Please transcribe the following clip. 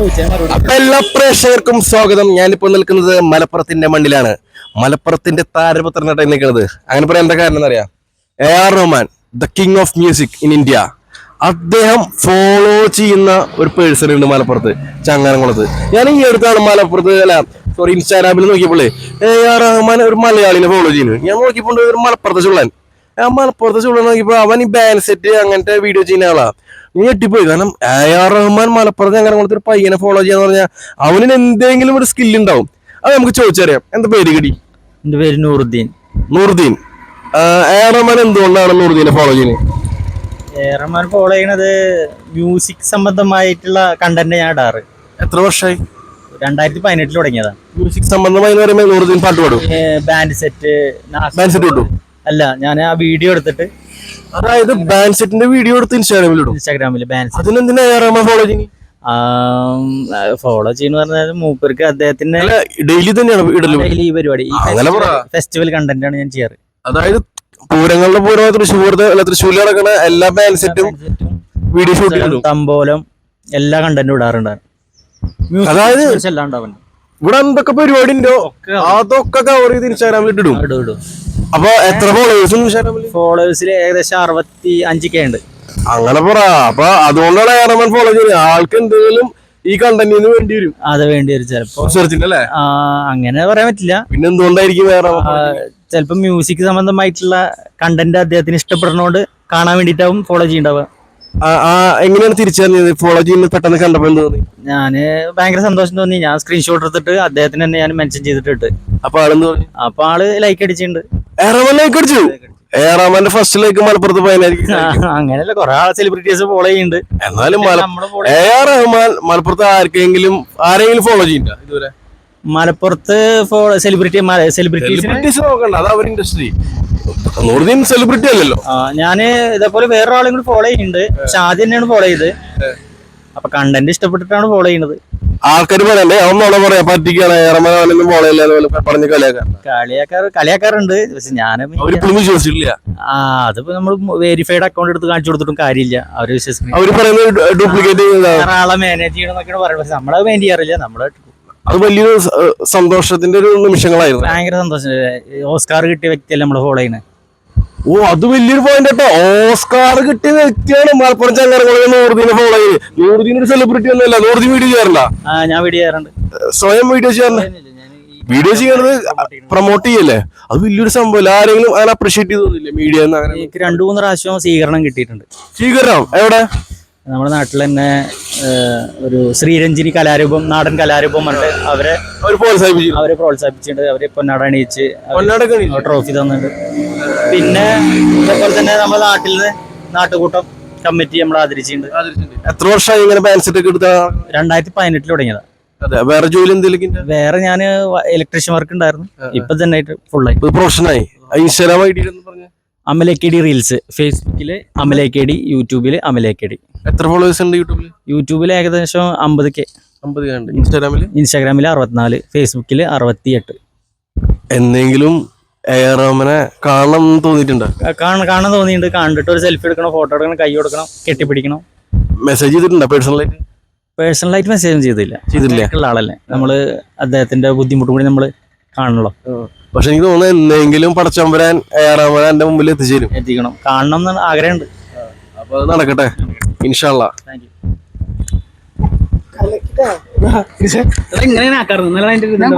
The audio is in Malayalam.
അപ്പൊ എല്ലാ പ്രേക്ഷകർക്കും സ്വാഗതം. ഞാനിപ്പോ നിൽക്കുന്നത് മലപ്പുറത്തിന്റെ മണ്ണിലാണ്. മലപ്പുറത്തിന്റെ താരപുത്രനായിട്ട് നിൽക്കുന്നത്. അങ്ങനെ പറയാൻ എന്താ കാരണം എന്നറിയാം? A R Rahman the king of music in India അദ്ദേഹം ഫോളോ ചെയ്യുന്ന ഒരു പേഴ്സൺ ഉണ്ട് മലപ്പുറത്ത് ചങ്ങാനംകുളത്ത് ഞാൻ ഈ അടുത്താണ് മലപ്പുറത്ത് അല്ല സോറി ഇൻസ്റ്റാഗ്രാമിൽ നോക്കിയപ്പോഴേ എ ആർ റഹ്മാൻ ഒരു മലയാളിനെ ഫോളോ ചെയ്യുന്നു. ഞാൻ നോക്കിയപ്പോൾ ഒരു മലപ്പുറത്തെ ചുള്ളൻ. ആ മലപ്പുറത്തെ ചുള്ളൻ നോക്കിയപ്പോൾ അവൻ ഈ ബാൻഡ് സെറ്റ് അങ്ങനത്തെ വീഡിയോ ചെയ്യുന്ന ആളാ. നീ ഞെട്ടിപ്പോയി. കാരണം എ ആർ റഹ്മാൻ മലപ്പുറത്ത് അങ്ങനെ ഒരു പയ്യനെ ഫോളോ ചെയ്യാന്ന് പറഞ്ഞാൽ അവനിന് എന്തെങ്കിലും ഒരു സ്കിൽ ഉണ്ടാവും. അത് നമുക്ക് ചോദിച്ചറിയാം. എന്താ പേര് കിടി? എന്റെ പേര് നൂറുദ്ദീൻ. നൂറുദ്ദീൻ. എ ആർ റഹ്മാൻ എന്തുകൊണ്ടാണ് നൂറുദ്ദീനെ ഫോളോ ചെയ്യുന്നത് റഹ്മാൻ ഫോളോ ചെയ്യണത് മ്യൂസിക് സംബന്ധമായിട്ടുള്ള കണ്ടന്റ് ഞാൻ ഇടാറ്. എത്ര വർഷമായി രണ്ടായിരത്തി പതിനെട്ടിൽ തുടങ്ങിയതാണ് മ്യൂസിക് സംബന്ധമായി എന്ന് പറയുമ്പോൾ നൂറുദ്ദീൻ പാട്ട് പാടും ബാൻഡ് സെറ്റ് ബാൻഡ് സെറ്റ് കിട്ടും അല്ല ഞാൻ ആ വീഡിയോ എടുത്തിട്ട് അതായത് ബാൻസെറ്റിന്റെ വീഡിയോ എടുത്ത് ഇൻസ്റ്റാഗ്രാമിൽ ഇടും. ഇൻസ്റ്റാഗ്രാമിൽ ബാൻസ് അതിനെന്തിനാ ഏറെ ഫോളോ ചെയ്യുന്നത് ഫോളോ ചെയ്യുന്ന പറഞ്ഞാൽ മൂപ്പർക്ക് അദ്ദേഹത്തിന്റെ ഡെയിലി തന്നെയാണ് ഇടൽ ഡെയിലി ഈ പരിപാടി. ഫെസ്റ്റിവൽ കണ്ടന്റ് ആണ് ഞാൻ ചെയ്യാറ്. അതായത് പൂരങ്ങളുടെ പൂരമായ തൃശ്ശൂർ അല്ല തൃശ്ശൂരിൽ നടക്കുന്ന എല്ലാ ബാൻസെറ്റും വീഡിയോ ഷൂട്ട് ചെയ്യുന്നു തമ്പോലം എല്ലാ കണ്ടന്റും ഇടാറുണ്ട്. അതായത് ഇവിടെ എന്തൊക്കെ പരിപാടി ഉണ്ടോ? അതൊക്കെ കവർ ചെയ്ത് ഇൻസ്റ്റാഗ്രാമിൽ ഇടും. അപ്പൊ എത്ര ഫോളോവേഴ്സ് ഫോളോവേഴ്സിൽ ഏകദേശം അറുപത്തി അഞ്ച് കെ ഉണ്ട്. അങ്ങനെ പറ. അപ്പൊ അതുകൊണ്ടാണ് ഏറെമാൻ ഫോളോ ചെയ്യുന്നത്. ആൾക്ക് എന്തെങ്കിലും ഈ കണ്ടന്റിന് വേണ്ടി വരും. അത് വേണ്ടി വരും ചിലപ്പോ. അല്ലേ? അങ്ങനെ പറയാൻ പറ്റില്ല. പിന്നെ എന്തുകൊണ്ടായിരിക്കും വേറെ ചിലപ്പോ മ്യൂസിക് സംബന്ധമായിട്ടുള്ള കണ്ടന്റ് അദ്ദേഹത്തിന് ഇഷ്ടപ്പെടുന്നോണ്ട് കാണാൻ വേണ്ടിട്ടാവും ഫോളോ ചെയ്യണ്ടാവുക. എങ്ങനെയാണ് തിരിച്ചറിഞ്ഞത്? ഫോളോ ചെയ്യുന്നത് പെട്ടെന്ന് കണ്ടപ്പോ എന്ത് തോന്നി? ഞാൻ ഭയങ്കര സന്തോഷം തോന്നി. ഞാൻ സ്ക്രീൻഷോട്ട് എടുത്തിട്ട് അദ്ദേഹത്തിന് തന്നെ ഞാൻ മെൻഷൻ ചെയ്തിട്ടിട്ട് അപ്പൊ ആളെന്ത് പറഞ്ഞു? അപ്പൊ ആൾ ലൈക്ക് അടിച്ചിട്ടുണ്ട്. അടിച്ചു. ഏറാമന്റെ ഫസ്റ്റ് ലൈക്ക് മലപ്പുറത്ത് പോയനായിരിക്കും ആ, അങ്ങനെയല്ല കൊറേ ആൾ സെലിബ്രിറ്റീസ് ഫോളോ ചെയ്യുന്നുണ്ട്. എന്നാലും എ ആർ റഹ്മാൻ മലപ്പുറത്ത് ആർക്കെങ്കിലും ആരെങ്കിലും ഫോളോ ചെയ്യണ്ട ഇതുവരെ? മലപ്പുറത്ത് സെലിബ്രിറ്റി സെലിബ്രിറ്റീസ് നോക്കണ്ട അത് അവർ ഇൻഡസ്ട്രി നൂറുദ്ദീൻ സെലിബ്രിറ്റി അല്ലല്ലോ. ഞാൻ ഇതേപോലെ വേറൊരാളെ കൂടി ഫോളോ ചെയ്യുന്നുണ്ട്. പക്ഷെ ആദ്യം തന്നെയാണ് ഫോളോ ചെയ്ത് അപ്പൊ കണ്ടന്റ് ഇഷ്ടപ്പെട്ടിട്ടാണ് ഫോളോ ചെയ്യുന്നത്. ആൾക്കാർ പറയണ്ടേ ഒന്നോടെ പറയാ പറ്റിക്കാണ് ഏറെമാൻ അവനൊന്നും പറഞ്ഞ് കളിയാക്കാൻ. കളിയാക്കാർ കളിയാക്കാറുണ്ട് പക്ഷെ ഞാനും അവരിപ്പോഴും വിശ്വസിച്ചിട്ടില്ല. ആ അതിപ്പോ നമ്മൾ വെരിഫൈഡ് അക്കൗണ്ട് എടുത്ത് കാണിച്ചു കൊടുത്തിട്ടും കാര്യമില്ല അവർ വിശ്വസിക്കുന്നു അവർ പറയുന്നത് ഡ്യൂപ്ലിക്കേറ്റ് ആളെ മാനേജ് ചെയ്യണമെന്നൊക്കെയാണ് പറയുന്നത് പക്ഷെ നമ്മളത് മെയിൻ ചെയ്യാറില്ല നമ്മൾ അത് വലിയൊരു സന്തോഷത്തിന്റെ ഒരു നിമിഷങ്ങളായിരുന്നു. ഭയങ്കര സന്തോഷം. ഓസ്കാർ കിട്ടിയ വ്യക്തിയല്ലേ നമ്മൾ ഫോളോ ചെയ്യുന്നത് ഓ അത് വലിയൊരു പോയിന്റ് കേട്ടോ ഓസ്കാർ കിട്ടിയ വ്യക്തിയാണ് മലപ്പുറം ചങ്ങരകുളം നൂറുദ്ദീനെ ഫോളോ ചെയ്ത് നൂറുദ്ദീൻ ഒരു സെലിബ്രിറ്റി ഒന്നുമല്ല. നൂറുദ്ദീൻ വീഡിയോ ചെയ്യാറില്ല? ഞാൻ വീഡിയോ ചെയ്യാറുണ്ട്. സ്വയം വീഡിയോ ചെയ്യാറില്ല? വീഡിയോ ചെയ്യണത് പ്രൊമോട്ട് ചെയ്യല്ലേ? അത് വലിയൊരു സംഭവം. ആരെങ്കിലും അങ്ങനെ അപ്രീഷിയേറ്റ് ചെയ്തൊന്നുമില്ല മീഡിയ എനിക്ക് രണ്ടു മൂന്ന് പ്രാവശ്യം സ്വീകരണം കിട്ടിയിട്ടുണ്ട്. സ്വീകരണം. എവിടെ? നമ്മുടെ നാട്ടിൽ തന്നെ ഒരു ശ്രീരഞ്ജിനി കലാരൂപം നാടൻ കലാരൂപം ഉണ്ട് അവരെ അവരെ പ്രോത്സാഹിപ്പിച്ചിട്ടുണ്ട്. അവരെ പൊന്നാട അണിയിച്ച് ട്രോഫി തന്നിട്ടുണ്ട്. പിന്നെ അതേപോലെ തന്നെ നമ്മുടെ നാട്ടിൽ നിന്ന് നാട്ടുകൂട്ടം കമ്മിറ്റി നമ്മൾ ആദരിച്ചിട്ടുണ്ട്. എത്ര വർഷമായി ഇങ്ങനെ ബാൻഡ് സെറ്റ് എടുത്ത? രണ്ടായിരത്തി പതിനെട്ടിൽ തുടങ്ങിയതാ. അതെ വേറെ ജോലി എന്തെങ്കിലും വേറെ ഞാൻ ഇലക്ട്രീഷ്യൻ വർക്ക് ഉണ്ടായിരുന്നു ഇപ്പൊ തന്നെ ഫുള്ളായി പ്രൊഫഷനായി ഇൻസ്റ്റാഗ്രാം ഐ ഡി അമലേക്കേടി റീൽസ് ഫേസ്ബുക്കിൽ അമലേക്കേടി യൂട്യൂബിൽ അമലേക്കേടി എത്ര ഫോളോവേഴ്സ് ഉണ്ട് യൂട്യൂബിൽ യൂട്യൂബിൽ ഏകദേശം അമ്പത് കെ. അമ്പത് കെ ഉണ്ട്. ഇൻസ്റ്റാഗ്രാമിൽ ഇൻസ്റ്റാഗ്രാമിൽ അറുപത്തിനാല് ഫേസ്ബുക്കിൽ അറുപത്തിയെട്ട്. എന്തെങ്കിലും എയർമാനെ കാണണം എന്ന് തോന്നിയിട്ടുണ്ടോ. കാണാൻ കാണാൻ തോന്നിയിട്ടുണ്ട്. കണ്ടിട്ട് ഒരു സെൽഫി എടുക്കണം ഫോട്ടോ എടുക്കണം കൈ കൊടുക്കണം കെട്ടിപ്പിടിക്കണം. മെസ്സേജ് ചെയ്തിട്ടുണ്ടോ പേഴ്സണലായിട്ട് പേഴ്സണലായിട്ട് മെസ്സേജ് ചെയ്തില്ല. ചെയ്തിട്ടില്ല. ഉള്ള ആളല്ലേ. നമ്മൾ അദ്ദേഹത്തിന്റെ ബുദ്ധിമുട്ടും കൂടി നമ്മൾ കാണണല്ലോ. പക്ഷെ എനിക്ക് തോന്നുന്നു എന്തെങ്കിലും പടച്ചമ്പരാൻ എയറോമനെ എന്റെ മുമ്പിൽ എത്തിച്ചേരും. എത്തിക്കണം. കാണണം എന്ന് ആഗ്രഹമുണ്ട്. അപ്പൊ അത് നടക്കട്ടെ. ഇൻഷാല്ല താങ്ക് യു നല്ല ആക്കാറുണ്ട്